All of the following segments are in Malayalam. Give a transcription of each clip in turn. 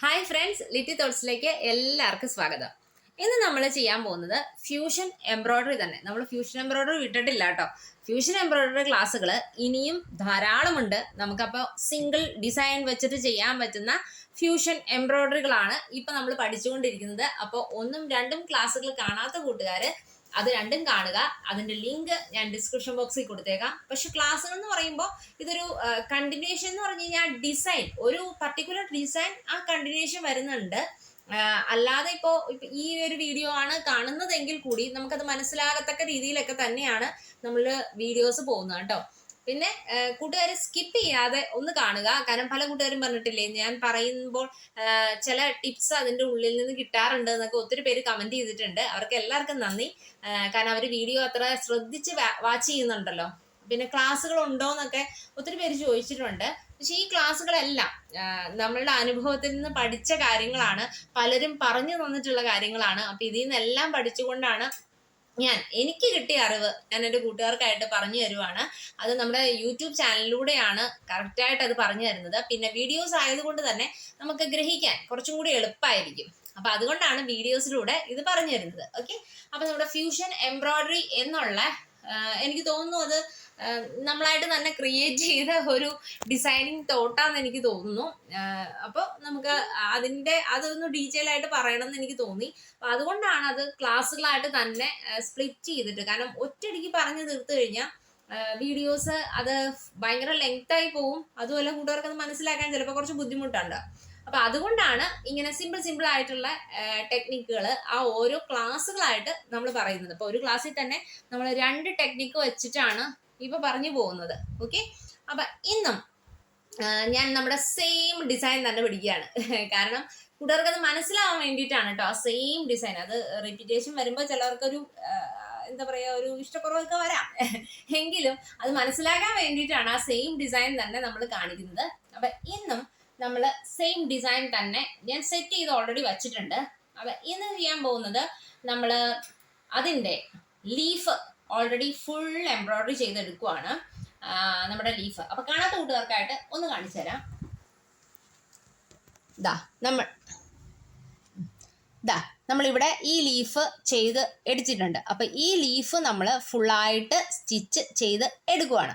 ഹായ് ഫ്രണ്ട്സ് ലിറ്റി തോട്ട്സിലേക്ക് എല്ലാവർക്കും സ്വാഗതം. ഇന്ന് നമ്മൾ ചെയ്യാൻ പോകുന്നത് ഫ്യൂഷൻ എംബ്രോയ്ഡറി തന്നെ. നമ്മൾ ഫ്യൂഷൻ എംബ്രോയ്ഡറി വിട്ടിട്ടില്ല കേട്ടോ. ഫ്യൂഷൻ എംബ്രോയ്ഡറി ക്ലാസ്സുകൾ ഇനിയും ധാരാളമുണ്ട്. നമുക്കപ്പോൾ സിംഗിൾ ഡിസൈൻ വെച്ചിട്ട് ചെയ്യാൻ പറ്റുന്ന ഫ്യൂഷൻ എംബ്രോയ്ഡറികളാണ് ഇപ്പം നമ്മൾ പഠിച്ചുകൊണ്ടിരിക്കുന്നത്. അപ്പോൾ ഒന്നും രണ്ടും ക്ലാസ്സുകൾ കാണാത്ത കൂട്ടുകാർ അത് രണ്ടും കാണുക. അതിന്റെ ലിങ്ക് ഞാൻ ഡിസ്ക്രിപ്ഷൻ ബോക്സിൽ കൊടുത്തേക്കാം. പക്ഷെ ക്ലാസ്സുകൾ എന്ന് പറയുമ്പോൾ ഇതൊരു കണ്ടിന്യൂഷൻ എന്ന് പറഞ്ഞു കഴിഞ്ഞാൽ ഡിസൈൻ ഒരു പർട്ടിക്കുലർ ഡിസൈൻ ആ കണ്ടിന്യൂഷൻ വരുന്നുണ്ട്. അല്ലാതെ ഇപ്പോൾ ഈ ഒരു വീഡിയോ ആണ് കാണുന്നതെങ്കിൽ കൂടി നമുക്കത് മനസ്സിലാകത്തക്ക രീതിയിലൊക്കെ തന്നെയാണ് നമ്മൾ വീഡിയോസ് പോകുന്നത് കേട്ടോ. പിന്നെ കൂട്ടുകാരെ സ്കിപ്പ് ചെയ്യാതെ ഒന്ന് കാണുക. കാരണം പല കൂട്ടുകാരും പറഞ്ഞിട്ടില്ലേ ഞാൻ പറയുമ്പോൾ ചില ടിപ്സ് അതിന്റെ ഉള്ളിൽ നിന്ന് കിട്ടാറുണ്ട് എന്നൊക്കെ ഒത്തിരി പേര് കമന്റ് ചെയ്തിട്ടുണ്ട്. അവർക്ക് എല്ലാവർക്കും നന്ദി. കാരണം അവർ വീഡിയോ അത്ര ശ്രദ്ധിച്ച് വാച്ച് ചെയ്യുന്നുണ്ടല്ലോ. പിന്നെ ക്ലാസ്സുകൾ ഉണ്ടോ എന്നൊക്കെ ഒത്തിരി പേര് ചോദിച്ചിട്ടുണ്ട്. പക്ഷെ ഈ ക്ലാസ്സുകളെല്ലാം നമ്മളുടെ അനുഭവത്തിൽ നിന്ന് പഠിച്ച കാര്യങ്ങളാണ്. പലരും പറഞ്ഞു തന്നിട്ടുള്ള കാര്യങ്ങളാണ്. അപ്പൊ ഇതിൽ നിന്നെല്ലാം പഠിച്ചുകൊണ്ടാണ് ഞാൻ എനിക്ക് കിട്ടിയ അറിവ് ഞാൻ എന്റെ കൂട്ടുകാർക്കായിട്ട് പറഞ്ഞു തരുവാണ്. അത് നമ്മുടെ യൂട്യൂബ് ചാനലിലൂടെയാണ് കറക്റ്റായിട്ട് അത് പറഞ്ഞു തരുന്നത്. പിന്നെ വീഡിയോസ് ആയതുകൊണ്ട് തന്നെ നമുക്ക് ഗ്രഹിക്കാൻ കുറച്ചും കൂടി എളുപ്പമായിരിക്കും അപ്പൊ അതുകൊണ്ടാണ് വീഡിയോസിലൂടെ ഇത് പറഞ്ഞു തരുന്നത്. ഓക്കെ അപ്പൊ നമ്മുടെ ഫ്യൂഷൻ എംബ്രോയിഡറി എന്നുള്ള എനിക്ക് തോന്നുന്നു അത് നമ്മളായിട്ട് തന്നെ ക്രിയേറ്റ് ചെയ്ത ഒരു ഡിസൈനിങ് തോട്ടാന്ന് എനിക്ക് തോന്നുന്നു. അപ്പോൾ നമുക്ക് അതിന്റെ അതൊന്ന് ഡീറ്റെയിൽ ആയിട്ട് പറയണം എന്ന് എനിക്ക് തോന്നി. അപ്പൊ അതുകൊണ്ടാണ് അത് ക്ലാസ്സുകളായിട്ട് തന്നെ സ്പ്ലിറ്റ് ചെയ്തിട്ട്. കാരണം ഒറ്റടിക്ക് പറഞ്ഞു തീർത്തു കഴിഞ്ഞാൽ വീഡിയോസ് അത് ഭയങ്കര ആയി പോവും. അതുപോലെ കൂട്ടുകാർക്ക് അത് മനസ്സിലാക്കാൻ ചിലപ്പോൾ കുറച്ച് ബുദ്ധിമുട്ടുണ്ട്. അപ്പൊ അതുകൊണ്ടാണ് ഇങ്ങനെ സിമ്പിൾ സിമ്പിൾ ആയിട്ടുള്ള ടെക്നിക്കുകൾ ആ ഓരോ ക്ലാസ്സുകളായിട്ട് നമ്മൾ പറയുന്നത്. അപ്പൊ ഒരു ക്ലാസ്സിൽ തന്നെ നമ്മൾ രണ്ട് ടെക്നിക്ക് വെച്ചിട്ടാണ് ഇപ്പൊ പറഞ്ഞു പോകുന്നത്. ഓക്കെ അപ്പൊ ഇന്നും ഞാൻ നമ്മുടെ സെയിം ഡിസൈൻ തന്നെ പിടിക്കുകയാണ്. കാരണം കൂട്ടുകാർക്ക് അത് മനസ്സിലാവാൻ വേണ്ടിയിട്ടാണ് കേട്ടോ സെയിം ഡിസൈൻ അത് റിപ്പീറ്റേഷൻ വരുമ്പോൾ ചിലവർക്കൊരു എന്താ പറയുക ഒരു ഇഷ്ടക്കുറവൊക്കെ വരാം. എങ്കിലും അത് മനസ്സിലാക്കാൻ വേണ്ടിയിട്ടാണ് ആ സെയിം ഡിസൈൻ തന്നെ നമ്മൾ കാണിക്കുന്നത്. അപ്പം ഇന്നും നമ്മൾ സെയിം ഡിസൈൻ തന്നെ ഞാൻ സെറ്റ് ചെയ്ത് ഓൾറെഡി വച്ചിട്ടുണ്ട്. അപ്പം ഇന്ന് ചെയ്യാൻ പോകുന്നത് നമ്മൾ അതിന്റെ ലീഫ് ഓൾറെഡി ഫുൾ എംബ്രോയ്ഡറി ചെയ്തെടുക്കുവാണ്. നമ്മുടെ ലീഫ് അപ്പൊ കാണാത്ത കൂട്ടുകാർക്കായിട്ട് ഒന്ന് കാണിച്ചു തരാം. നമ്മൾ ദാ നമ്മളിവിടെ ഈ ലീഫ് ചെയ്ത് എടുത്തിട്ടുണ്ട്. അപ്പൊ ഈ ലീഫ് നമ്മൾ ഫുള്ളായിട്ട് സ്റ്റിച്ച് ചെയ്ത് എടുക്കുവാണ്.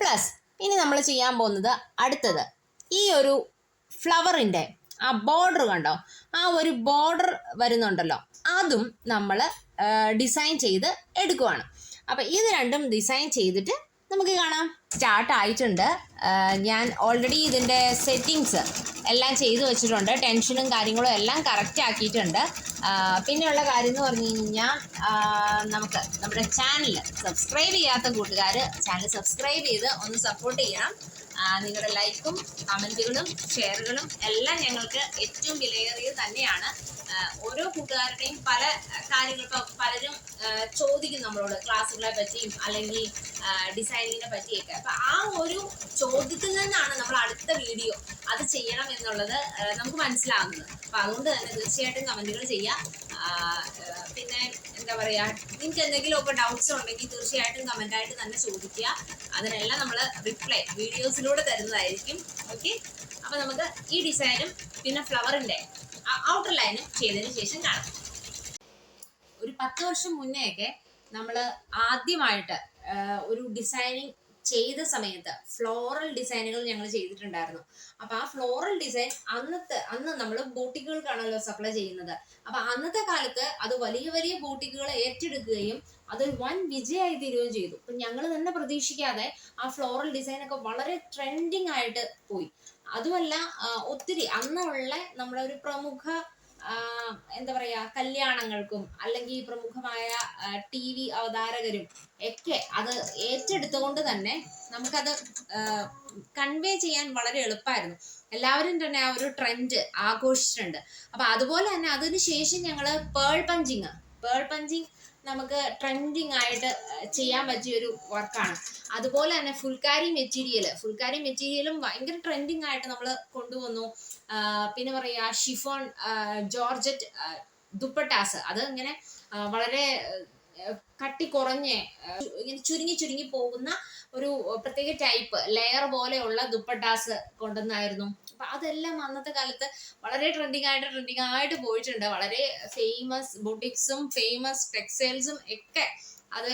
പ്ലസ് ഇനി നമ്മൾ ചെയ്യാൻ പോകുന്നത് അടുത്തത്. ഈ ഒരു ഫ്ലവറിന്റെ ആ ബോർഡർ കണ്ടോ? ആ ഒരു ബോർഡർ വരുന്നുണ്ടല്ലോ. അതും നമ്മൾ ഡിസൈൻ ചെയ്ത് എടുക്കുവാണ്. അപ്പം ഇത് രണ്ടും ഡിസൈൻ ചെയ്തിട്ട് നമുക്ക് കാണാം. സ്റ്റാർട്ട് ആയിട്ടുണ്ട്. ഞാൻ ഓൾറെഡി ഇതിന്റെ സെറ്റിങ്സ് എല്ലാം ചെയ്തു വെച്ചിട്ടുണ്ട്. ടെൻഷനും കാര്യങ്ങളും എല്ലാം കറക്റ്റ് ആക്കിയിട്ടുണ്ട്. പിന്നെയുള്ള കാര്യം എന്ന് പറഞ്ഞു കഴിഞ്ഞാൽ നമുക്ക് നമ്മുടെ ചാനൽ സബ്സ്ക്രൈബ് ചെയ്യാത്ത കൂട്ടുകാർ ചാനൽ സബ്സ്ക്രൈബ് ചെയ്ത് ഒന്ന് സപ്പോർട്ട് ചെയ്യണം. നിങ്ങളുടെ ലൈക്കും കമന്റുകളും ഷെയറുകളും എല്ലാം ഞങ്ങൾക്ക് ഏറ്റവും വിലയേറിയത് തന്നെയാണ്. ഓരോ കൂട്ടുകാരുടെയും പല കാര്യങ്ങൾ ഇപ്പം പലരും ചോദിക്കും നമ്മളോട് ക്ലാസ്സുകളെ പറ്റിയും അല്ലെങ്കിൽ ഡിസൈനിങ്ങിനെ പറ്റിയൊക്കെ. അപ്പൊ ആ ഒരു ചോദ്യത്തിൽ നിന്നാണ് നമ്മൾ അടുത്ത വീഡിയോ അത് ചെയ്യണം എന്നുള്ളത് നമുക്ക് മനസ്സിലാകുന്നത് അപ്പൊ അതുകൊണ്ട് തന്നെ തീർച്ചയായിട്ടും കമന്റുകൾ ചെയ്യാം. പിന്നെ എന്താ പറയാ നിങ്ങൾക്ക് എന്തെങ്കിലുമൊക്കെ ഡൗട്ട്സ് ഉണ്ടെങ്കിൽ തീർച്ചയായിട്ടും കമന്റ് ആയിട്ട് തന്നെ ചോദിക്കുക. അതിനെല്ലാം നമ്മൾ റിപ്ലൈ വീഡിയോസിലൂടെ തരുന്നതായിരിക്കും. ഓക്കെ അപ്പൊ നമുക്ക് ഈ ഡിസൈനും പിന്നെ ഫ്ലവറിന്റെ ഔട്ടർ ലൈനും ചെയ്തതിന് ശേഷം കാണാം. ഒരു പത്ത് വർഷം മുന്നേ ഒക്കെ നമ്മൾ ആദ്യമായിട്ട് ഒരു ഡിസൈനിങ് ചെയ്ത സമയത്ത് ഫ്ലോറൽ ഡിസൈനുകൾ ഞങ്ങൾ ചെയ്തിട്ടുണ്ടായിരുന്നു. അപ്പൊ ആ ഫ്ലോറൽ ഡിസൈൻ അന്നത്തെ അന്ന് നമ്മൾ ബോട്ടിക്കുകൾക്കാണല്ലോ സപ്ലൈ ചെയ്യുന്നത്. അപ്പൊ അന്നത്തെ കാലത്ത് അത് വലിയ വലിയ ബോട്ടിക്കുകൾ ഏറ്റെടുക്കുകയും അത് വൻ വിജയമായി തീരുകയും ചെയ്തു. അപ്പൊ ഞങ്ങൾ തന്നെ പ്രതീക്ഷിക്കാതെ ആ ഫ്ലോറൽ ഡിസൈൻ ഒക്കെ വളരെ ട്രെൻഡിങ് ആയിട്ട് പോയി. അതുമല്ല ഒത്തിരി അന്നുള്ള നമ്മുടെ ഒരു പ്രമുഖ എന്താ പറയാ കല്യാണങ്ങൾക്കും അല്ലെങ്കിൽ പ്രമുഖമായ ടി വി അവതാരകരും ഒക്കെ അത് ഏറ്റെടുത്തുകൊണ്ട് തന്നെ നമുക്കത് കൺവേ ചെയ്യാൻ വളരെ എളുപ്പമായിരുന്നു എല്ലാവരും തന്നെ ആ ഒരു ട്രെൻഡ് ആഘോഷിച്ചിട്ടുണ്ട്. അപ്പൊ അതുപോലെ തന്നെ അതിന് ശേഷം ഞങ്ങൾ പേൾ പഞ്ചിങ് പേൾ പഞ്ചിങ് നമുക്ക് ട്രെൻഡിങ് ആയിട്ട് ചെയ്യാൻ പറ്റിയ ഒരു വർക്കാണ് അതുപോലെ തന്നെ ഫുൾക്കാരി മെറ്റീരിയൽ ഫുൾക്കാരി മെറ്റീരിയലും ഭയങ്കര ട്രെൻഡിങ് ആയിട്ട് നമ്മൾ കൊണ്ടുവന്നു. പിന്നെ പറയാ ഷിഫോൺ ജോർജറ്റ് ദുപ്പട്ടാസ്. അത് ഇങ്ങനെ വളരെ കട്ടി കുറഞ്ഞ് ഇങ്ങനെ ചുരുങ്ങി ചുരുങ്ങി പോകുന്ന ഒരു പ്രത്യേക ടൈപ്പ് ലെയർ പോലെയുള്ള ദുപ്പട്ടാസ് കൊണ്ടുവന്നായിരുന്നു. അപ്പൊ അതെല്ലാം അന്നത്തെ കാലത്ത് വളരെ ട്രെൻഡിങ് ആയിട്ട് ട്രെൻഡിങ് ആയിട്ട് പോയിട്ടുണ്ട്. വളരെ ഫേമസ് ബുട്ടിക്സും ഫേമസ് ടെക്സ്റ്റൈൽസും ഒക്കെ അത്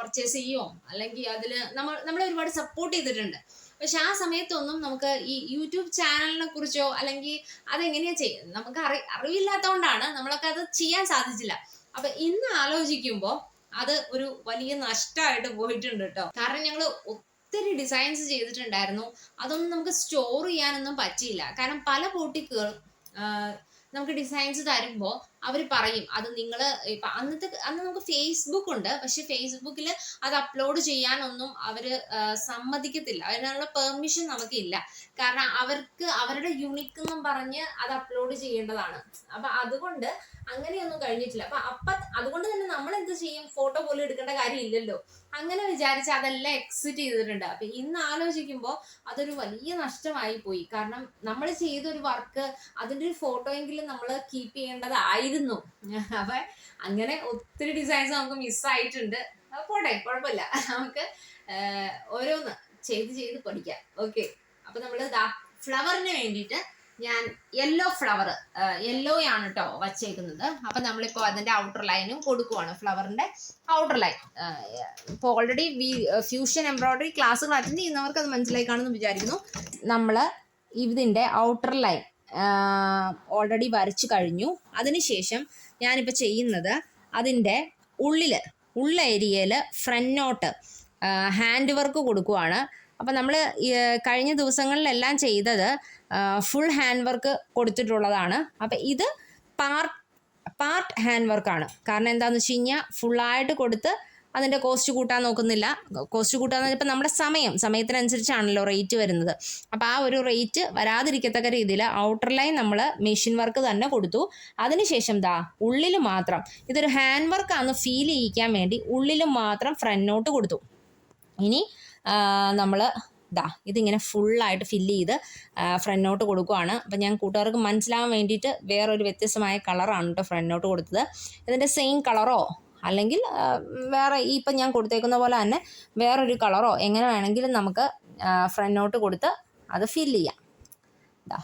പർച്ചേസ് ചെയ്യുമോ അല്ലെങ്കിൽ അതിൽ നമ്മൾ നമ്മളെ ഒരുപാട് സപ്പോർട്ട് ചെയ്തിട്ടുണ്ട്. പക്ഷെ ആ സമയത്തൊന്നും നമുക്ക് ഈ യൂട്യൂബ് ചാനലിനെ കുറിച്ചോ അല്ലെങ്കിൽ അതെങ്ങനെയാ ചെയ്യുന്നത്? നമുക്ക് അറി അറിവില്ലാത്തതുകൊണ്ടാണ് നമ്മളൊക്കെ അത് ചെയ്യാൻ സാധിച്ചില്ല. അപ്പൊ ഇന്ന് ആലോചിക്കുമ്പോൾ അത് ഒരു വലിയ നഷ്ടമായിട്ട് പോയിട്ടുണ്ട് കേട്ടോ. കാരണം ഞങ്ങൾ ഒത്തിരി ഡിസൈൻസ് ചെയ്തിട്ടുണ്ടായിരുന്നു. അതൊന്നും നമുക്ക് സ്റ്റോർ ചെയ്യാനൊന്നും പറ്റിയില്ല. കാരണം പല ബോട്ടിക്കുകളും നമുക്ക് ഡിസൈൻസ് തരുമ്പോൾ അവർ പറയും. അത് നിങ്ങൾ ഇപ്പം അന്നത്തെ അന്ന് നമുക്ക് ഫേസ്ബുക്ക് ഉണ്ട്. പക്ഷെ ഫേസ്ബുക്കിൽ അത് അപ്ലോഡ് ചെയ്യാനൊന്നും അവർ സമ്മതിക്കത്തില്ല. അതിനുള്ള പെർമിഷൻ നമുക്കില്ല. കാരണം അവർക്ക് അവരുടെ യുണിക്ക് എന്നും പറഞ്ഞ് അത് അപ്ലോഡ് ചെയ്യേണ്ടതാണ്. അപ്പൊ അതുകൊണ്ട് അങ്ങനെയൊന്നും കഴിഞ്ഞിട്ടില്ല. അപ്പൊ അപ്പൊ അതുകൊണ്ട് തന്നെ നമ്മൾ എന്ത് ചെയ്യും? ഫോട്ടോ പോലും എടുക്കേണ്ട കാര്യമില്ലല്ലോ അങ്ങനെ വിചാരിച്ച് അതെല്ലാം എക്സിറ്റ് ചെയ്തിട്ടുണ്ട്. അപ്പൊ ഇന്ന് ആലോചിക്കുമ്പോൾ അതൊരു വലിയ നഷ്ടമായി പോയി കാരണം നമ്മൾ ചെയ്തൊരു വർക്ക് അതിന്റെ ഒരു ഫോട്ടോയെങ്കിലും നമ്മൾ കീപ്പ് ചെയ്യേണ്ടതായിരുന്നു അപ്പൊ അങ്ങനെ ഒത്തിരി ഡിസൈൻസ് നമുക്ക് മിസ്സായിട്ടുണ്ട് പോട്ടെ കുഴപ്പമില്ല. നമുക്ക് ഓരോന്ന് ചെയ്ത് ചെയ്ത് പഠിക്കാം. ഓക്കെ അപ്പൊ നമ്മൾ ഫ്ലവറിന് വേണ്ടിയിട്ട് ഞാൻ യെല്ലോ ഫ്ലവർ യെല്ലോ ആണ് കേട്ടോ വച്ചേക്കുന്നത്. അപ്പൊ നമ്മളിപ്പോ അതിന്റെ ഔട്ടർ ലൈനും കൊടുക്കുവാണ് ഫ്ലവറിന്റെ ഔട്ടർ ലൈൻ ഇപ്പോൾ ഓൾറെഡി ഫ്യൂഷൻ എംബ്രോയിഡറി ക്ലാസ്സുകൾ അറ്റൻഡ് ചെയ്യുന്നവർക്ക് അത് മനസ്സിലായി കാണുമെന്ന് വിചാരിക്കുന്നു. നമ്മൾ ഇതിന്റെ ഔട്ടർ ലൈൻ ഓൾറെഡി വരച്ചു കഴിഞ്ഞു. അതിനുശേഷം ഞാനിപ്പോൾ ചെയ്യുന്നത് അതിന്റെ ഉള്ളിൽ ഉള്ള ഏരിയയിൽ ഫ്രണ്ട്നോട്ട് ഹാൻഡ് വർക്ക് കൊടുക്കുവാണ്. അപ്പം നമ്മൾ കഴിഞ്ഞ ദിവസങ്ങളിലെല്ലാം ചെയ്തത് ഫുൾ ഹാൻഡ് വർക്ക് കൊടുത്തിട്ടുള്ളതാണ്. അപ്പം ഇത് പാർട്ട് പാർട്ട് ഹാൻഡ് വർക്കാണ് കാരണം എന്താണെന്ന് വെച്ച് കഴിഞ്ഞാൽ ഫുള്ളായിട്ട് കൊടുത്ത് അതിന്റെ കോസ്റ്റ് കൂട്ടാൻ നോക്കുന്നില്ല. കോസ്റ്റ് കൂട്ടാന്ന് ഇപ്പം നമ്മുടെ സമയം സമയത്തിനനുസരിച്ചാണല്ലോ റേറ്റ് വരുന്നത്. അപ്പോൾ ആ ഒരു റേറ്റ് വരാതിരിക്കത്തക്ക രീതിയിൽ ഔട്ടർ ലൈൻ നമ്മൾ മെഷീൻ വർക്ക് തന്നെ കൊടുത്തു. അതിനുശേഷം ദാ ഉള്ളിൽ മാത്രം ഇതൊരു ഹാൻഡ് വർക്കാണെന്ന് ഫീൽ ചെയ്യിക്കാൻ വേണ്ടി ഉള്ളിൽ മാത്രം ഫ്രണ്ടോട്ട് കൊടുത്തു. ഇനി നമ്മൾ ദാ ഇതിങ്ങനെ ഫുള്ളായിട്ട് ഫില്ല് ചെയ്ത് ഫ്രണ്ടോട്ട് കൊടുക്കുവാണ്. അപ്പം ഞാൻ കൂട്ടുകാർക്ക് മനസ്സിലാവാൻ വേണ്ടിയിട്ട് വേറൊരു വ്യത്യസ്തമായ കളറാണ് കേട്ടോ ഫ്രണ്ടോട്ട് കൊടുത്തത്. ഇതിന്റെ സെയിം കളറോ അല്ലെങ്കിൽ വേറെ ഇപ്പം ഞാൻ കൊടുത്തേക്കുന്ന പോലെ തന്നെ വേറൊരു കളറോ എങ്ങനെ വേണമെങ്കിലും നമുക്ക് ഫ്രണ്ടോട്ട് കൊടുത്ത് അത് ഫില്ല് ചെയ്യാം. ഇതാ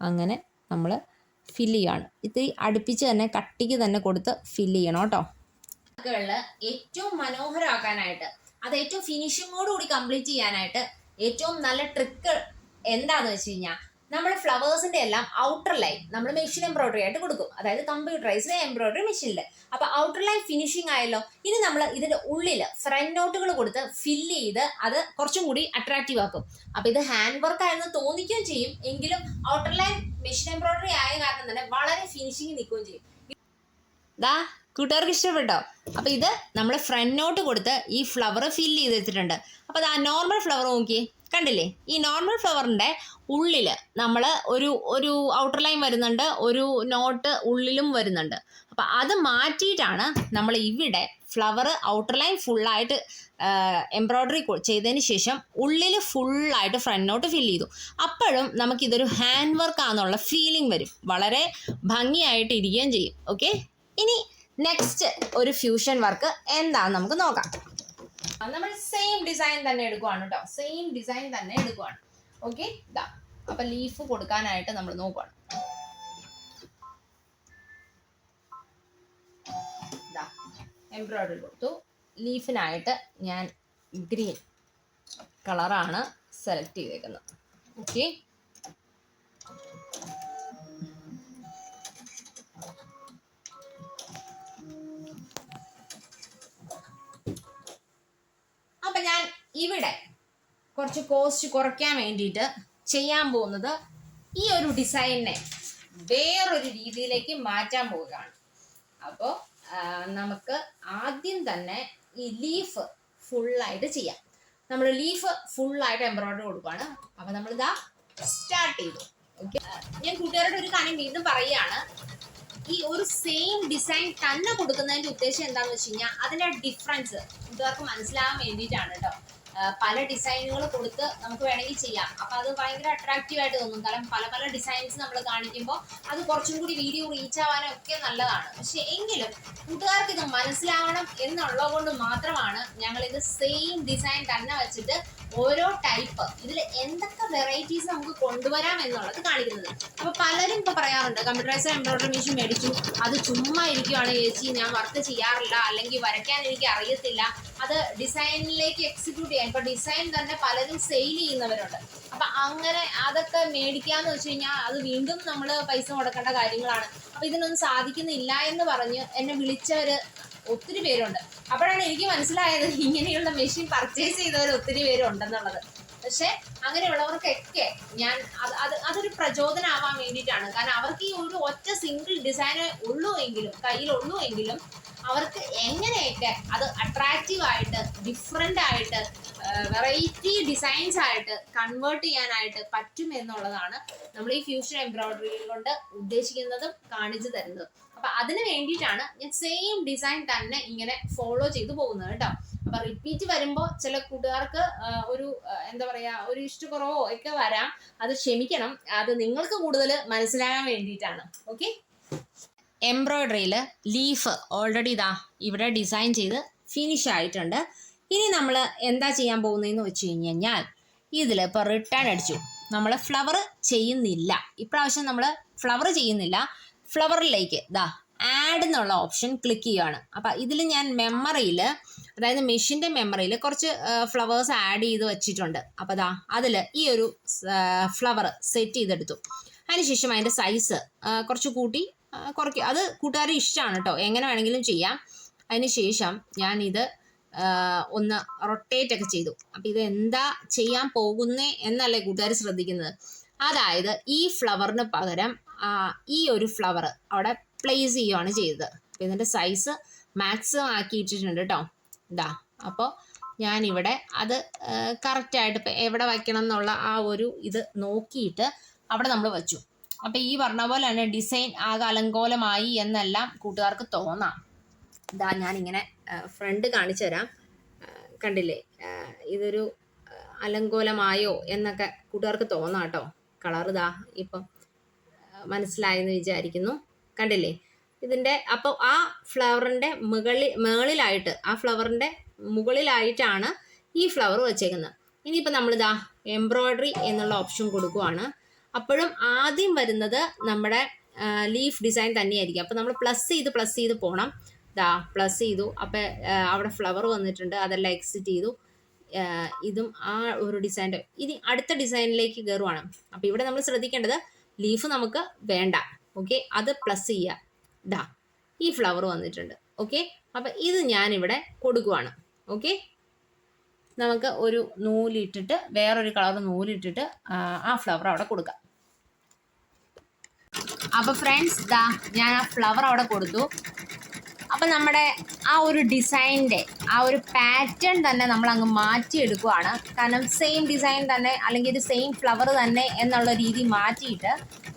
അങ്ങനെ നമ്മൾ ഫില്ല് ചെയ്യാണ് ഇത്തിരി അടുപ്പിച്ച് തന്നെ കട്ടിക്ക് തന്നെ കൊടുത്ത് ഫില്ല് ചെയ്യണം കേട്ടോ. ഏറ്റവും മനോഹരമാക്കാനായിട്ട് അത് ഏറ്റവും ഫിനിഷിങ്ങോട് കൂടി കംപ്ലീറ്റ് ചെയ്യാനായിട്ട് ഏറ്റവും നല്ല ട്രിക്ക് എന്താന്ന് വെച്ച് കഴിഞ്ഞാൽ നമ്മൾ ഫ്ലവേഴ്സിന്റെ എല്ലാം ഔട്ടർ ലൈൻ നമ്മൾ മെഷീൻ എംബ്രോയിഡറി ആയിട്ട് കൊടുക്കും. അതായത് കമ്പ്യൂട്ടറൈസ്ഡ് എംബ്രോയിഡറി മെഷീനിൽ അപ്പൊ ഔട്ടർ ലൈൻ ഫിനിഷിംഗ് ആയല്ലോ ഇനി നമ്മൾ ഇതിന്റെ ഉള്ളിൽ ഫ്രണ്ട് നോട്ടുകൾ കൊടുത്ത് ഫില്ല് ചെയ്ത് അത് കുറച്ചും കൂടി അട്രാക്റ്റീവ് ആക്കും. അപ്പൊ ഇത് ഹാൻഡ് വർക്ക് ആയെന്ന് തോന്നിക്കുകയും ചെയ്യും. എങ്കിലും ഔട്ടർ ലൈൻ മെഷീൻ എംബ്രോയിഡറി ആയ കാരണം തന്നെ വളരെ ഫിനിഷിംഗ് നിൽക്കുകയും ചെയ്യും. ദാ കൂട്ടുകാർക്ക് ഇഷ്ടപ്പെട്ടോ? അപ്പൊ ഇത് നമ്മൾ ഫ്രണ്ട് നോട്ട് കൊടുത്ത് ഈ ഫ്ലവർ ഫില്ല് ചെയ്ത് വെച്ചിട്ടുണ്ട്. അപ്പൊ നോർമൽ ഫ്ലവർ നോക്കിയേ. കണ്ടില്ലേ? ഈ നോർമൽ ഫ്ലവറിന്റെ ഉള്ളിൽ നമ്മൾ ഒരു ഒരു ഔട്ടർ ലൈൻ വരുന്നുണ്ട് ഒരു നോട്ട് ഉള്ളിലും വരുന്നുണ്ട്. അപ്പം അത് മാറ്റിയിട്ടാണ് നമ്മൾ ഇവിടെ ഫ്ലവർ ഔട്ടർ ലൈൻ ഫുള്ളായിട്ട് എംബ്രോയ്ഡറി ചെയ്തതിന് ശേഷം ഉള്ളിൽ ഫുള്ളായിട്ട് ഫ്രണ്ട് നോട്ട് ഫില്ല് ചെയ്തു. അപ്പോഴും നമുക്കിതൊരു ഹാൻഡ് വർക്ക് ആണെന്നുള്ള ഫീലിംഗ് വരും. വളരെ ഭംഗിയായിട്ട് ഇരിക്കുകയും ചെയ്യും. ഓക്കെ ഇനി നെക്സ്റ്റ് ഒരു ഫ്യൂഷൻ വർക്ക് എന്താണെന്ന് നമുക്ക് നോക്കാം. നമ്മൾ സെയിം ഡിസൈൻ തന്നെ എടുക്കുവാണ് കേട്ടോ സെയിം ഡിസൈൻ തന്നെ എടുക്കുവാണ്. ഓക്കെ ഇതാ അപ്പൊ ലീഫ് കൊടുക്കാനായിട്ട് നമ്മൾ നോക്കുവാണ്. എംബ്രോയിഡറി കൊടുത്തു. ലീഫിനായിട്ട് ഞാൻ ഗ്രീൻ കളറാണ് സെലക്ട് ചെയ്തേക്കുന്നത്. ഓക്കെ ഇവിടെ കുറച്ച് കോസ്റ്റ് കുറയ്ക്കാൻ വേണ്ടിയിട്ട് ചെയ്യാൻ പോകുന്നത് ഈ ഒരു ഡിസൈനിനെ വേറൊരു രീതിയിലേക്ക് മാറ്റാൻ പോവുകയാണ്. അപ്പോൾ നമുക്ക് ആദ്യം തന്നെ ഈ ലീഫ് ഫുള്ളായിട്ട് ചെയ്യാം. നമ്മൾ ലീഫ് ഫുള്ളായിട്ട് എംബ്രോയിഡറി കൊടുക്കുകയാണ് അപ്പോൾ നമ്മളിതാ സ്റ്റാർട്ട് ചെയ്തു. ഓക്കെ ഞാൻ കൂട്ടുകാരോട് ഒരു കാര്യം വീണ്ടും പറയുകയാണ്. ഈ ഒരു സെയിം ഡിസൈൻ തന്നെ കൊടുക്കുന്നതിന്റെ ഉദ്ദേശം എന്താണെന്ന് വെച്ച് കഴിഞ്ഞാൽ അതിന്റെ ഡിഫറൻസ് കൂട്ടുകാർക്ക് മനസ്സിലാവാൻ വേണ്ടിയിട്ടാണ് കേട്ടോ പല ഡിസൈനുകൾ കൊടുത്ത് നമുക്ക് വേണമെങ്കിൽ ചെയ്യാം. അപ്പൊ അത് ഭയങ്കര അട്രാക്റ്റീവ് ആയിട്ട് തോന്നും. കാരണം പല പല ഡിസൈൻസ് നമ്മൾ കാണിക്കുമ്പോൾ അത് കുറച്ചും കൂടി വീഡിയോ റീച്ച് ആവാനും ഒക്കെ നല്ലതാണ്. പക്ഷെ എങ്കിലും കൂട്ടുകാർക്ക് ഇത് മനസ്സിലാവണം എന്നുള്ളത് കൊണ്ട് മാത്രമാണ് ഞങ്ങൾ ഇത് സെയിം ഡിസൈൻ തന്നെ വെച്ചിട്ട് ഓരോ ടൈപ്പ് ഇതിൽ എന്തൊക്കെ വെറൈറ്റീസ് നമുക്ക് കൊണ്ടുവരാം എന്നുള്ളത് കാണിക്കുന്നത്. അപ്പൊ പലരും ഇപ്പൊ പറയാറുണ്ട് കമ്പ്യൂട്ടറൈസ്ഡ് എംബ്രോയിഡറി മെഷീൻ മേടിച്ചു. അത് ചുമ്മാ ഇരിക്കുവാണ് ചേച്ചി ഞാൻ വർക്ക് ചെയ്യാറില്ല അല്ലെങ്കിൽ വരയ്ക്കാൻ എനിക്ക് അറിയത്തില്ല. അത് ഡിസൈനിലേക്ക് എക്സിക്യൂട്ട് ചെയ്യാൻ ഇപ്പൊ ഡിസൈൻ തന്നെ പലരും സെയിൽ ചെയ്യുന്നവരുണ്ട്. അപ്പൊ അങ്ങനെ അതൊക്കെ മേടിക്കാന്ന് വെച്ച് കഴിഞ്ഞാൽ അത് വീണ്ടും നമ്മൾ പൈസ മുടക്കേണ്ട കാര്യങ്ങളാണ്. അപ്പൊ ഇതിനൊന്നും സാധിക്കുന്നില്ല എന്ന് പറഞ്ഞ് എന്നെ വിളിച്ചവര് ഒത്തിരി പേരുണ്ട്. അപ്പോഴാണ് എനിക്ക് മനസ്സിലായത് ഇങ്ങനെയുള്ള മെഷീൻ പർച്ചേസ് ചെയ്തവർ ഒത്തിരി പേരുണ്ടെന്നുള്ളത്. പക്ഷെ അങ്ങനെയുള്ളവർക്കൊക്കെ ഞാൻ അത് അത് അതൊരു പ്രചോദനമാവാൻ വേണ്ടിയിട്ടാണ്. കാരണം അവർക്ക് ഈ ഒരു ഒറ്റ സിംഗിൾ ഡിസൈൻ ഉള്ളൂ എങ്കിലും കയ്യിലുള്ളൂ എങ്കിലും അവർക്ക് എങ്ങനെയൊക്കെ അത് അട്രാക്റ്റീവ് ആയിട്ട് ഡിഫറെന്റ് ആയിട്ട് വെറൈറ്റി ഡിസൈൻസ് ആയിട്ട് കൺവേർട്ട് ചെയ്യാനായിട്ട് പറ്റും എന്നുള്ളതാണ് നമ്മൾ ഈ ഫ്യൂഷൻ എംബ്രോയിഡറി കൊണ്ട് ഉദ്ദേശിക്കുന്നതും കാണിച്ചു തരുന്നത്. അപ്പൊ അതിന് വേണ്ടിയിട്ടാണ് ഞാൻ സെയിം ഡിസൈൻ തന്നെ ഇങ്ങനെ ഫോളോ ചെയ്തു പോകുന്നത് കേട്ടോ. അപ്പൊ റിപ്പീറ്റ് വരുമ്പോൾ ചില കൂട്ടുകാർക്ക് ഒരു എന്താ പറയാ ഒരു ഇഷ്ടക്കുറവോ ഒക്കെ വരാം. അത് ക്ഷമിക്കണം. അത് നിങ്ങൾക്ക് കൂടുതൽ മനസ്സിലാകാൻ വേണ്ടിയിട്ടാണ്. ഓക്കെ എംബ്രോയിഡറിയിൽ ലീഫ് ഓൾറെഡി ഇതാ ഇവിടെ ഡിസൈൻ ചെയ്ത് ഫിനിഷ് ആയിട്ടുണ്ട്. ഇനി നമ്മൾ എന്താ ചെയ്യാൻ പോകുന്നതെന്ന് വെച്ച് കഴിഞ്ഞ് കഴിഞ്ഞാൽ ഇതിൽ ഇപ്പോൾ റിട്ടേൺ അടിച്ചു. നമ്മൾ ഫ്ലവർ ചെയ്യുന്നില്ല. ഇപ്രാവശ്യം നമ്മൾ ഫ്ലവർ ചെയ്യുന്നില്ല. ഫ്ലവറിലേക്ക് ദാ ആഡ് എന്നുള്ള ഓപ്ഷൻ ക്ലിക്ക് ചെയ്യുകയാണ് അപ്പം ഇതിൽ ഞാൻ മെമ്മറിയിൽ അതായത് മെഷീന്റെ മെമ്മറിയിൽ കുറച്ച് ഫ്ലവേഴ്സ് ആഡ് ചെയ്ത് വെച്ചിട്ടുണ്ട്. അപ്പോൾ ദാ അതിൽ ഈ ഒരു ഫ്ലവർ സെറ്റ് ചെയ്തെടുത്തു. അതിനുശേഷം അതിന്റെ സൈസ് കുറച്ച് കൂട്ടി കുറയ്ക്കും. അത് കൂട്ടുകാരെ ഇഷ്ടമാണ് കേട്ടോ എങ്ങനെ വേണമെങ്കിലും ചെയ്യാം. അതിനുശേഷം ഞാനിത് ഒന്ന് റൊട്ടേറ്റ് ഒക്കെ ചെയ്തു. അപ്പം ഇത് എന്താ ചെയ്യാൻ പോകുന്നേ എന്നല്ലേ കൂട്ടുകാർ ശ്രദ്ധിക്കുന്നത്. അതായത് ഈ ഫ്ലവറിന് പകരം ഈ ഒരു ഫ്ലവർ അവിടെ പ്ലേസ് ചെയ്യുകയാണ് ചെയ്തത്. ഇതിന്റെ ഇതിന്റെ സൈസ് മാക്സിമം ആക്കിയിട്ടിട്ടുണ്ട് കേട്ടോ ഇതാ അപ്പോൾ ഞാനിവിടെ അത് കറക്റ്റായിട്ട് ഇപ്പം എവിടെ വയ്ക്കണം എന്നുള്ള ആ ഒരു ഇത് നോക്കിയിട്ട് അവിടെ നമ്മൾ വച്ചു. അപ്പം ഈ പറഞ്ഞ പോലെ തന്നെ ഡിസൈൻ ആകെ അലങ്കോലമായി എന്നെല്ലാം കൂട്ടുകാർക്ക് തോന്നാം. ഇതാ ഞാനിങ്ങനെ ഫ്രണ്ട് കാണിച്ചു തരാം. കണ്ടില്ലേ? ഇതൊരു അലങ്കോലമായോ എന്നൊക്കെ കൂട്ടുകാർക്ക് തോന്നാം കേട്ടോ കളർ ഇതാ ഇപ്പം മനസ്സിലായെന്ന് വിചാരിക്കുന്നു. കണ്ടില്ലേ? ഇതിന്റെ അപ്പോൾ ആ ഫ്ലവറിന്റെ മുകളിൽ മുകളിലായിട്ട് ആ ഫ്ലവറിന്റെ മുകളിലായിട്ടാണ് ഈ ഫ്ലവർ വെച്ചേക്കുന്നത്. ഇനിയിപ്പോൾ നമ്മളിതാ എംബ്രോയ്ഡറി എന്നുള്ള ഓപ്ഷൻ കൊടുക്കുവാണ്. അപ്പോഴും ആദ്യം വരുന്നത് നമ്മുടെ ലീഫ് ഡിസൈൻ തന്നെയായിരിക്കും. അപ്പോൾ നമ്മൾ പ്ലസ് ചെയ്ത് പ്ലസ് ചെയ്ത് പോകണം ദാ പ്ലസ് ചെയ്തു. അപ്പോൾ അവിടെ ഫ്ലവർ വന്നിട്ടുണ്ട്. അതെല്ലാം എക്സിറ്റ് ചെയ്തു. ഇതും ആ ഒരു ഡിസൈന്റെ ഇനി അടുത്ത ഡിസൈനിലേക്ക് കയറുവാണ്. അപ്പോൾ ഇവിടെ നമ്മൾ ശ്രദ്ധിക്കേണ്ടത് ലീഫ് നമുക്ക് വേണ്ട. ഓക്കെ അത് പ്ലസ് ചെയ്യുക. ദാ ഈ ഫ്ലവർ വന്നിട്ടുണ്ട്. ഓക്കെ അപ്പം ഇത് ഞാനിവിടെ കൊടുക്കുവാണ്. ഓക്കെ നമുക്ക് ഒരു നൂലിട്ടിട്ട് വേറൊരു കളർ നൂലിട്ടിട്ട് ആ, ഫ്ലവർ അവിടെ കൊടുക്കാം. അപ്പോൾ ഫ്രണ്ട്സ് ദാ ഞാൻ ആ ഫ്ലവർ അവിടെ കൊടുത്തു. അപ്പം നമ്മുടെ ആ ഒരു ഡിസൈനിന്റെ ആ ഒരു പാറ്റേൺ തന്നെ നമ്മൾ അങ്ങ് മാറ്റിയെടുക്കുവാണ്. കാരണം സെയിം ഡിസൈൻ തന്നെ അല്ലെങ്കിൽ ഒരു സെയിം ഫ്ലവർ തന്നെ എന്നുള്ള രീതി മാറ്റിയിട്ട്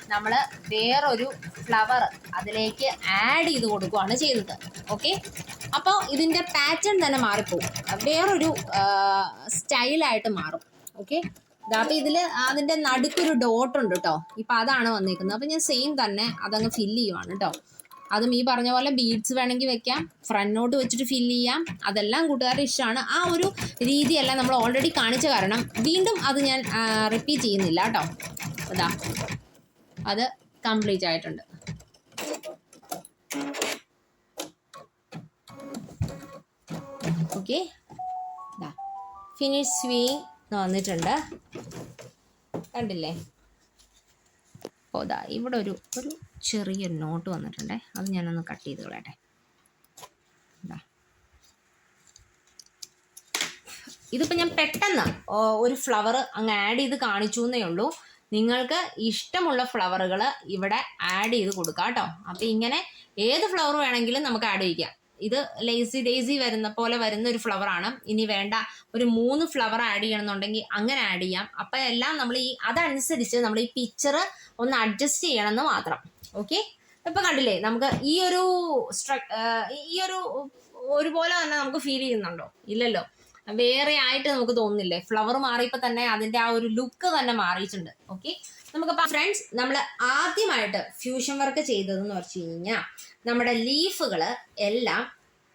നമ്മൾ വേറൊരു ഫ്ലവർ അതിലേക്ക് ആഡ് ചെയ്ത് കൊടുക്കുകയാണ് ചെയ്തത് ഓക്കെ അപ്പോൾ ഇതിന്റെ പാറ്റേൺ തന്നെ മാറിപ്പോകും വേറൊരു സ്റ്റൈലായിട്ട് മാറും. ഓക്കെ അപ്പോൾ ഇതിൽ അതിന്റെ നടുക്കൊരു ഡോട്ടുണ്ട് കേട്ടോ ഇപ്പം അതാണ് വന്നിരിക്കുന്നത് അപ്പം ഞാൻ സെയിം തന്നെ അതങ്ങ് ഫില്ല് ചെയ്യുവാണ് കേട്ടോ അതും ഈ പറഞ്ഞ പോലെ ബീഡ്സ് വേണമെങ്കിൽ വെക്കാം. ഫ്രണ്ടോട്ട് വെച്ചിട്ട് ഫില്ല് ചെയ്യാം. അതെല്ലാം കൂട്ടുകാരുടെ ഇഷ്ടമാണ് ആ ഒരു രീതിയെല്ലാം നമ്മൾ ഓൾറെഡി കാണിച്ച കാരണം. വീണ്ടും അത് ഞാൻ റിപ്പീറ്റ് ചെയ്യുന്നില്ല കേട്ടോ. അതാ. അത് കംപ്ലീറ്റ് ആയിട്ടുണ്ട്. ഓക്കെ ഫിനിഷ് സ്വീ വന്നിട്ടുണ്ട്. കണ്ടില്ലേ? അപ്പോൾ ഇതാ ഇവിടെ ഒരു ഒരു ചെറിയൊരു നോട്ട് വന്നിട്ടുണ്ടേ. അത് ഞാനൊന്ന് കട്ട് ചെയ്ത് കളയട്ടെ ഇതാ ഇതിപ്പോൾ ഞാൻ പെട്ടെന്ന് ഒരു ഫ്ലവർ അങ്ങ് ആഡ് ചെയ്ത് കാണിച്ചു എന്നേ ഉള്ളൂ. നിങ്ങൾക്ക് ഇഷ്ടമുള്ള ഫ്ലവറുകൾ ഇവിടെ ആഡ് ചെയ്ത് കൊടുക്കാം കേട്ടോ. അപ്പം ഇങ്ങനെ ഏത് ഫ്ലവർ വേണമെങ്കിലും നമുക്ക് ആഡ് ചെയ്യാം. ഇത് ലേസി ഡേസി വരുന്ന പോലെ വരുന്ന ഒരു ഫ്ലവർ ആണ്. ഇനി വേണ്ട ഒരു മൂന്ന് ഫ്ലവർ ആഡ് ചെയ്യണമെന്നുണ്ടെങ്കിൽ അങ്ങനെ ആഡ് ചെയ്യാം. അപ്പം എല്ലാം നമ്മൾ ഈ അതനുസരിച്ച് നമ്മൾ ഈ പിക്ചർ ഒന്ന് അഡ്ജസ്റ്റ് ചെയ്യണമെന്ന് മാത്രം. ഓക്കെ ഇപ്പൊ കണ്ടില്ലേ നമുക്ക് ഈ ഒരു ഈ ഒരു ഒരുപോലെ തന്നെ നമുക്ക് ഫീൽ ചെയ്യുന്നുണ്ടോ? ഇല്ലല്ലോ. വേറെ ആയിട്ട് നമുക്ക് തോന്നുന്നില്ലേ? ഫ്ലവർ മാറിയപ്പോൾ തന്നെ അതിന്റെ ആ ഒരു ലുക്ക് തന്നെ മാറിയിട്ടുണ്ട്. ഓക്കെ നമുക്ക് ഫ്രണ്ട്സ് നമ്മൾ ആദ്യമായിട്ട് ഫ്യൂഷൻ വർക്ക് ചെയ്തതെന്ന് വെച്ച് കഴിഞ്ഞാൽ നമ്മുടെ ലീഫുകൾ എല്ലാം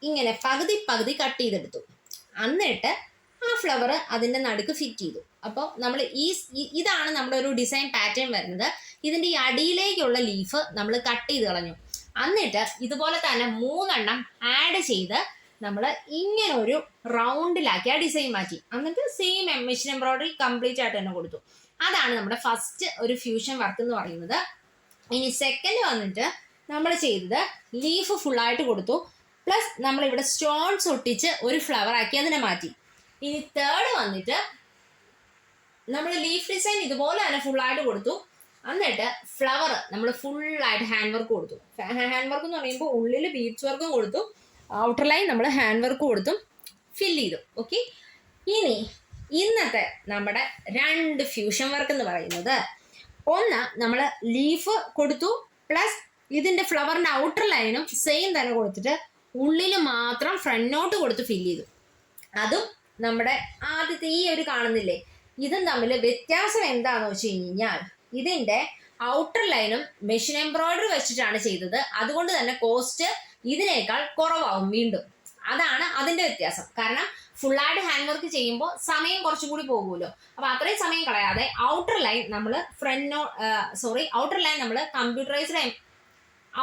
ഇങ്ങനെ പകുതി പകുതി കട്ട് ചെയ്തെടുത്തു. എന്നിട്ട് ആ ഫ്ലവർ അതിന്റെ നടുക്ക് ഫിറ്റ് ചെയ്തു. അപ്പോൾ നമ്മൾ ഈ ഇതാണ് നമ്മുടെ ഒരു ഡിസൈൻ പാറ്റേൺ വരുന്നത്. ഇതിന്റെ ഈ അടിയിലേക്കുള്ള ലീഫ് നമ്മൾ കട്ട് ചെയ്ത് കളഞ്ഞു. എന്നിട്ട് ഇതുപോലെ തന്നെ മൂന്നെണ്ണം ആഡ് ചെയ്ത് നമ്മൾ ഇങ്ങനെ ഒരു റൗണ്ടിലാക്കി ആ ഡിസൈൻ മാറ്റി. എന്നിട്ട് സെയിം മെഷീൻ എംബ്രോയിഡറി കംപ്ലീറ്റ് ആയിട്ട് തന്നെ കൊടുത്തു. അതാണ് നമ്മുടെ ഫസ്റ്റ് ഒരു ഫ്യൂഷൻ വർക്ക് എന്ന് പറയുന്നത്. ഇനി സെക്കൻഡ് വന്നിട്ട് നമ്മൾ ചെയ്തത് ലീഫ് ഫുള്ളായിട്ട് കൊടുത്തു. പ്ലസ് നമ്മളിവിടെ സ്റ്റോൺസ് ഒട്ടിച്ച് ഒരു ഫ്ലവർ ആക്കി അതിനെ മാറ്റി. ഇനി തേർഡ് വന്നിട്ട് നമ്മൾ ലീഫ് ഡിസൈൻ ഇതുപോലെ തന്നെ ഫുള്ളായിട്ട് കൊടുത്തു. എന്നിട്ട് ഫ്ലവർ നമ്മൾ ഫുള്ളായിട്ട് ഹാൻഡ് വർക്ക് കൊടുത്തു. ഹാൻഡ് വർക്ക് എന്ന് പറയുമ്പോൾ ഉള്ളിൽ ബീഡ്സ് വർക്കും കൊടുത്തു. ഔട്ടർ ലൈൻ നമ്മൾ ഹാൻഡ് വർക്ക് കൊടുത്തും. ഫിൽ ചെയ്തു. ഓക്കെ ഇനി ഇന്നത്തെ നമ്മുടെ രണ്ട് ഫ്യൂഷൻ വർക്ക് എന്ന് പറയുന്നത്. ഒന്ന് നമ്മൾ ലീഫ് കൊടുത്തു. പ്ലസ് ഇതിന്റെ ഫ്ലവറിന്റെ ഔട്ടർ ലൈനും സെയിം തന്നെ കൊടുത്തിട്ട് ഉള്ളിൽ മാത്രം ഫ്രണ്ടിനോട്ട് കൊടുത്ത് ഫില്ല് ചെയ്തു. അതും നമ്മുടെ ആദ്യത്തെ ഈ ഒരു കാണുന്നില്ലേ? ഇതും തമ്മിൽ വ്യത്യാസം എന്താണെന്ന് വെച്ച് കഴിഞ്ഞാൽ ഇതിന്റെ ഔട്ടർ ലൈനും മെഷീൻ എംബ്രോയിഡറി വെച്ചിട്ടാണ് ചെയ്തത്. അതുകൊണ്ട് തന്നെ കോസ്റ്റ് ഇതിനേക്കാൾ കുറവാകും വീണ്ടും. അതാണ് അതിന്റെ വ്യത്യാസം. കാരണം ഫുള്ളായിട്ട് ഹാൻഡ് വർക്ക് ചെയ്യുമ്പോൾ സമയം കുറച്ചും കൂടി പോകുമല്ലോ. അപ്പൊ അത്രയും സമയം കളയാതെ ഔട്ടർ ലൈൻ നമ്മൾ ഫ്രണ്ട് സോറി ഔട്ടർ ലൈൻ നമ്മൾ കമ്പ്യൂട്ടറൈസ്ഡ്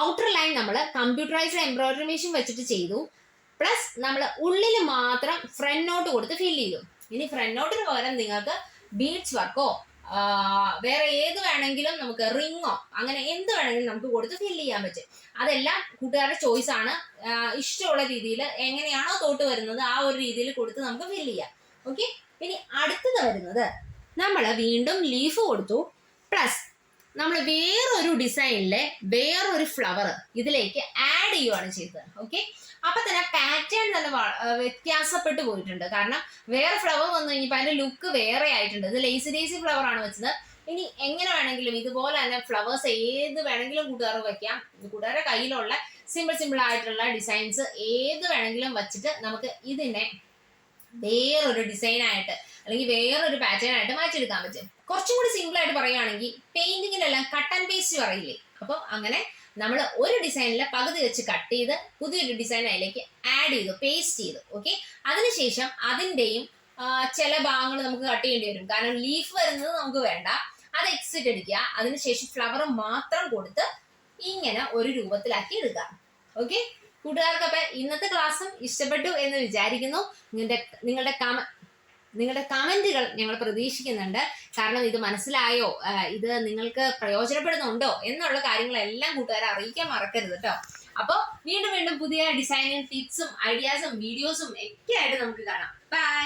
ഔട്ടർ ലൈൻ നമ്മൾ കമ്പ്യൂട്ടറൈസ്ഡ് എംബ്രോയിഡറി മെഷീൻ വെച്ചിട്ട് ചെയ്തു. പ്ലസ് നമ്മൾ ഉള്ളിൽ മാത്രം ഫ്രണ്ട് നോട്ട് കൊടുത്ത് ഫിൽ ചെയ്തു. ഇനി ഫ്രണ്ട് നോട്ടിന് പകരം നിങ്ങൾക്ക് ബീഡ്സ് വർക്കോ വേറെ ഏത് വേണമെങ്കിലും നമുക്ക് റിങ്ങോ അങ്ങനെ എന്ത് വേണമെങ്കിലും നമുക്ക് കൊടുത്ത് ഫിൽ ചെയ്യാൻ പറ്റും. അതെല്ലാം കൂട്ടുകാരുടെ ചോയ്സ് ആണ്. ഇഷ്ടമുള്ള രീതിയിൽ എങ്ങനെയാണോ തോട്ട് വരുന്നത് ആ ഒരു രീതിയിൽ കൊടുത്ത് നമുക്ക് ഫിൽ ചെയ്യാം. ഓക്കെ ഇനി അടുത്തത് വരുന്നത് നമ്മൾ വീണ്ടും ലീഫ് കൊടുത്തു. പ്ലസ് നമ്മൾ വേറൊരു ഡിസൈനിലെ വേറൊരു ഫ്ലവർ ഇതിലേക്ക് ആഡ് ചെയ്യുവാണ് ചെയ്തത്. ഓക്കെ അപ്പൊ തന്നെ പാറ്റേൺ തന്നെ വ്യത്യാസപ്പെട്ടു പോയിട്ടുണ്ട്. കാരണം വേറെ ഫ്ലവർ വന്നു കഴിഞ്ഞപ്പോൾ അതിന്റെ ലുക്ക് വേറെ ആയിട്ടുണ്ട്. ഇത് ലേസി ലേസി ഫ്ലവർ ആണ് വെച്ചത്. ഇനി എങ്ങനെ വേണമെങ്കിലും ഇതുപോലെ തന്നെ ഫ്ലവേഴ്സ് ഏത് വേണമെങ്കിലും കൂട്ടുകാർ വെക്കാം. കൂട്ടുകാരുടെ കയ്യിലുള്ള സിമ്പിൾ സിമ്പിൾ ആയിട്ടുള്ള ഡിസൈൻസ് ഏത് വേണമെങ്കിലും വെച്ചിട്ട് നമുക്ക് ഇതിനെ വേറൊരു ഡിസൈൻ ആയിട്ട് അല്ലെങ്കിൽ വേറൊരു പാറ്റേൺ ആയിട്ട് മാറ്റിയെടുക്കാൻ പറ്റും. കുറച്ചും കൂടി സിമ്പിൾ ആയിട്ട് പറയുകയാണെങ്കിൽ പെയിന്റിങ്ങിലെല്ലാം കട്ട് ആൻഡ് പേസ്റ്റ് പറയില്ലേ? അപ്പോൾ അങ്ങനെ നമ്മൾ ഒരു ഡിസൈനിലെ പകുതി വെച്ച് കട്ട് ചെയ്ത് പുതിയൊരു ഡിസൈൻ അതിലേക്ക് ആഡ് ചെയ്തു പേസ്റ്റ് ചെയ്തു ഓക്കെ അതിനുശേഷം അതിന്റെയും ചില ഭാഗങ്ങൾ നമുക്ക് കട്ട് ചെയ്യേണ്ടി വരും. കാരണം ലീഫ് വരുന്നത് നമുക്ക് വേണ്ട. അത് എക്സിറ്റ് അടിക്കുക അതിനുശേഷം ഫ്ലവർ മാത്രം കൊടുത്ത് ഇങ്ങനെ ഒരു രൂപത്തിലാക്കി എടുക്കുക ഓക്കെ കൂട്ടുകാർക്ക് അപ്പൊ ഇന്നത്തെ ക്ലാസ്സും ഇഷ്ടപ്പെട്ടു എന്ന് വിചാരിക്കുന്നു. നിങ്ങളുടെ നിങ്ങളുടെ കമ നിങ്ങളുടെ കമന്റുകൾ ഞങ്ങൾ പ്രതീക്ഷിക്കുന്നുണ്ട്. കാരണം ഇത് മനസ്സിലായോ? ഇത് നിങ്ങൾക്ക് പ്രയോജനപ്പെടുന്നുണ്ടോ എന്നുള്ള കാര്യങ്ങളെല്ലാം കൂട്ടുകാരെ അറിയിക്കാൻ മറക്കരുത് കേട്ടോ. അപ്പോൾ വീണ്ടും വീണ്ടും പുതിയ ഡിസൈനും ടിപ്സും ഐഡിയാസും വീഡിയോസും ഒക്കെ ആയിട്ട് നമുക്ക് കാണാം. ബൈ